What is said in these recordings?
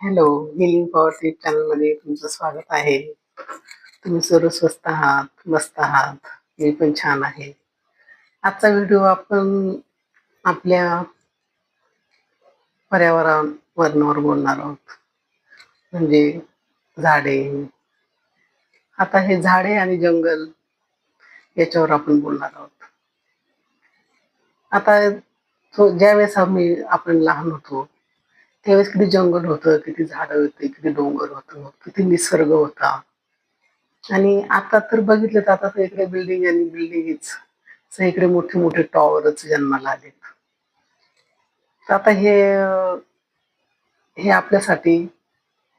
Hello healing power tip चॅनलमध्ये तुमचं स्वागत आहे. तुम्ही सर्व स्वस्त आहात मस्त आहात. मी पण छान आहे. आजचा व्हिडिओ आपण आपल्या पर्यावरण वर्णावर बोलणार आहोत. म्हणजे झाडे. आता हे झाडे आणि जंगल याच्यावर आपण बोलणार आहोत. आता ज्यावेळेस आम्ही आपण लहान होतो त्यावेळेस किती जंगल होतं किती झाडं होते किती डोंगर होतं किती निसर्ग होता. आणि आता तर बघितलं तर आता सगळीकडे बिल्डिंग आणि बिल्डिंगच सगळीकडे मोठे मोठे टॉवरच जन्माला आलेत तर आता हे हे आपल्यासाठी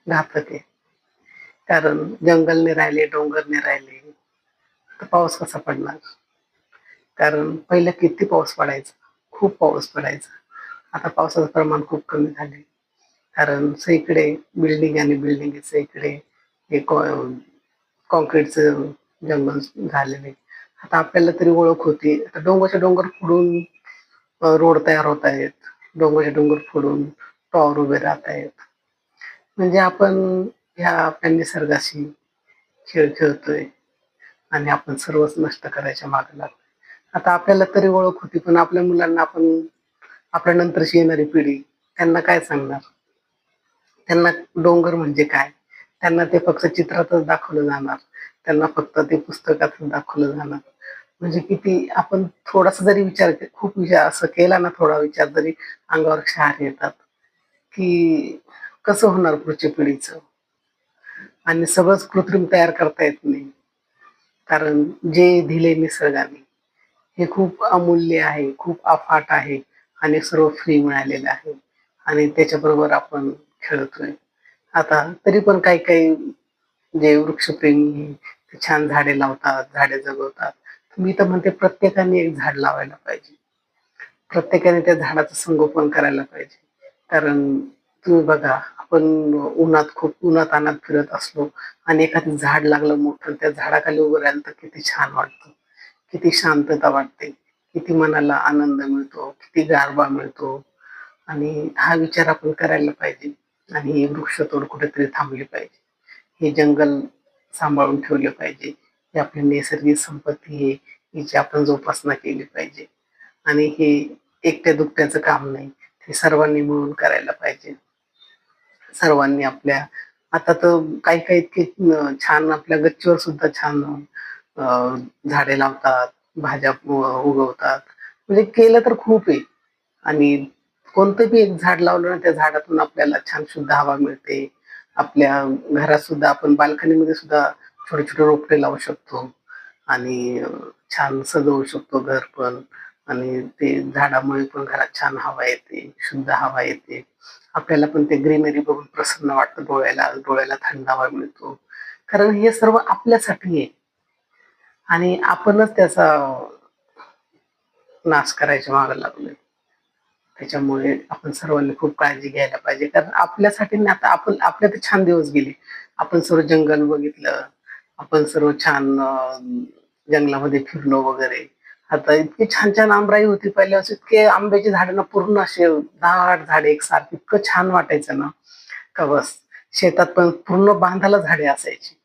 घातक आहे. कारण जंगल राहिले डोंगर राहिले तर पाऊस कसा पडणार? कारण पहिलं किती पाऊस पडायचा? खूप पाऊस पडायचा. आता पावसाचं प्रमाण खूप कमी झाले कारण सगळीकडे बिल्डिंग आणि बिल्डिंग सगळीकडे हे कॉन्क्रीटचं जंगल झालेले आता आपल्याला तरी ओळख होती. आता डोंगरचे डोंगर फोडून रोड तयार होत आहेत. डोंगरचे डोंगर फोडून टॉवर उभे राहत आहेत. म्हणजे आपण ह्या आपल्या निसर्गाशी खेळ खेळतोय आणि आपण सर्वच नष्ट करायच्या मागे लागतोय. आता आपल्याला तरी ओळख होती पण आपल्या मुलांना आपण आपल्या नंतरची येणारी पिढी त्यांना काय सांगणार? त्यांना डोंगर म्हणजे काय? त्यांना ते फक्त चित्रातच दाखवलं जाणार. त्यांना फक्त ते पुस्तकातच दाखवलं जाणार. म्हणजे किती आपण थोडासा जरी विचार खूप विचार असं केला ना थोडा विचार जरी अंगावर क्षार येतात की कसं होणार पुढच्या पिढीचं? आणि सगळंच कृत्रिम तयार करता येत नाही. कारण जे दिले निसर्गाने हे खूप अमूल्य आहे खूप अफाट आहे आणि सर्व फ्री मिळालेलं आहे. आणि त्याच्याबरोबर आपण खेळतोय. आता तरी पण काही काही जे वृक्षप्रेमी ते छान झाडे लावतात झाडे जगवतात. मी तर म्हणते प्रत्येकाने एक झाड लावायला पाहिजे. प्रत्येकाने त्या झाडाचं संगोपन करायला पाहिजे. कारण तुम्ही बघा आपण उन्हात खूप उन्हात अनात फिरत असलो आणि एखादं झाड लागलं मोठं त्या झाडाखाली उभं राहिलं तर किती छान वाटतं. किती शांतता वाटते. किती मनाला आनंद मिळतो. किती गारवा मिळतो. आणि हा विचार आपण करायला पाहिजे. आणि ही वृक्षतोड कुठेतरी थांबली पाहिजे. हे जंगल सांभाळून ठेवले पाहिजे. ही आपली नैसर्गिक संपत्ती आहे हिची आपण जोपासना केली पाहिजे. आणि हे एकट्या दुकट्याचं काम नाही हे सर्वांनी मिळून करायला पाहिजे. सर्वांनी आपल्या आता तर काही काही इतके छान आपल्या गच्चीवर सुद्धा छान झाडे लावतात भाज्या उगवतात. म्हणजे केलं तर खूप आहे. आणि कोणतं बी एक झाड लावलं ना त्या झाडातून आपल्याला छान शुद्ध हवा मिळते. आपल्या घरात सुद्धा आपण बाल्कनीमध्ये सुद्धा छोटे छोटे रोपटे लावू शकतो. आणि छान सजवू शकतो घर पण. आणि ते झाडामुळे पण घरात छान हवा येते शुद्ध हवा येते. आपल्याला पण ते ग्रीनरी बघून प्रसन्न वाटतं डोळ्याला डोळ्याला थंडावा मिळतो. कारण हे सर्व आपल्यासाठी आहे. आणि आपणच त्याचा नाश करायच्या मागे लागलोय. त्याच्यामुळे आपण सर्वांनी खूप काळजी घ्यायला पाहिजे. कारण आपल्यासाठी आता आपण आपल्या तर छान दिवस गेले. आपण सर्व जंगल बघितलं आपण सर्व छान जंगलामध्ये फिरलो वगैरे. आता इतकी छान छान आंबराई होती पहिले असं इतके आंब्याची झाडं पूर्ण असे दाट झाडे एकसारखे इतकं छान वाटायचं ना. का बस शेतात पण पूर्ण बांधाला झाडे असायची.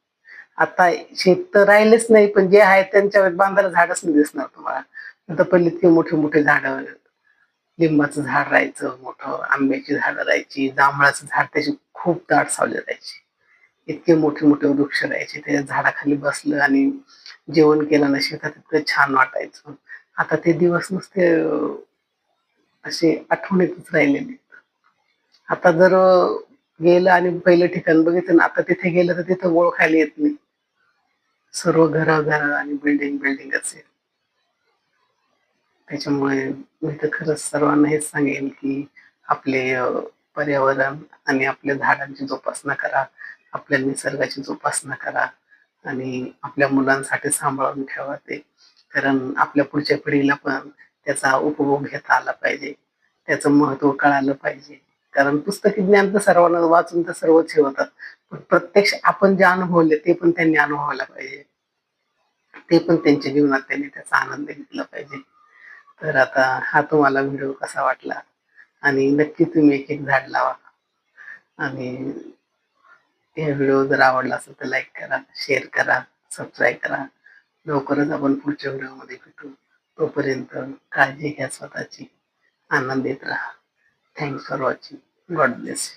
आता शेत तर राहिलेच नाही पण जे आहे त्यांच्या बांधाला झाडच नाही दिसणार तुम्हाला. आता पहिले इतके मोठे मोठे झाडं लिंबाचं झाड राहायचं मोठं आंब्याची झाडं राहायची जांभळाचं झाड त्याची खूप दाट सावली राहायची. इतके मोठे मोठे वृक्ष राहायचे त्या झाडाखाली बसलं आणि जेवण केलं नसेल तर तितकं छान वाटायचं. आता ते दिवस नुसते असे आठवणीतच राहिलेले आता जर गेलं आणि पहिलं ठिकाण बघितलं आता तिथे गेलं तर तिथं ओळखायला येत नाही. सर्व घर घर आणि बिल्डिंग बिल्डिंग असेल त्याच्यामुळे मी तर खरंच सर्वांना हेच सांगेन की आपले पर्यावरण आणि आपल्या झाडांची जोपासना करा आपल्या निसर्गाची जोपासना करा आणि आपल्या मुलांसाठी सांभाळून ठेवा ते. कारण आपल्या पुढच्या पिढीला पण त्याचा उपभोग घेता आला पाहिजे. त्याचं महत्त्व कळालं पाहिजे. कारण पुस्तकी ज्ञान तर सर्वांना वाचून तर सर्वच हे होतात पण प्रत्यक्ष आपण जे अनुभवले ते पण त्यांनी अनुभवायला पाहिजे. ते पण त्यांच्या जीवनात त्यांनी त्याचा आनंद घेतला पाहिजे. तर आता हा तुम्हाला व्हिडिओ कसा वाटला? आणि नक्की तुम्ही एक एक झाड लावा. आणि हे व्हिडिओ जर आवडला असेल तर लाईक करा शेअर करा सबस्क्राईब करा. लवकरच आपण पुढच्या व्हिडिओमध्ये भेटू. तोपर्यंत काळजी घ्या स्वतःची. आनंदित राहा. Thanks for watching God bless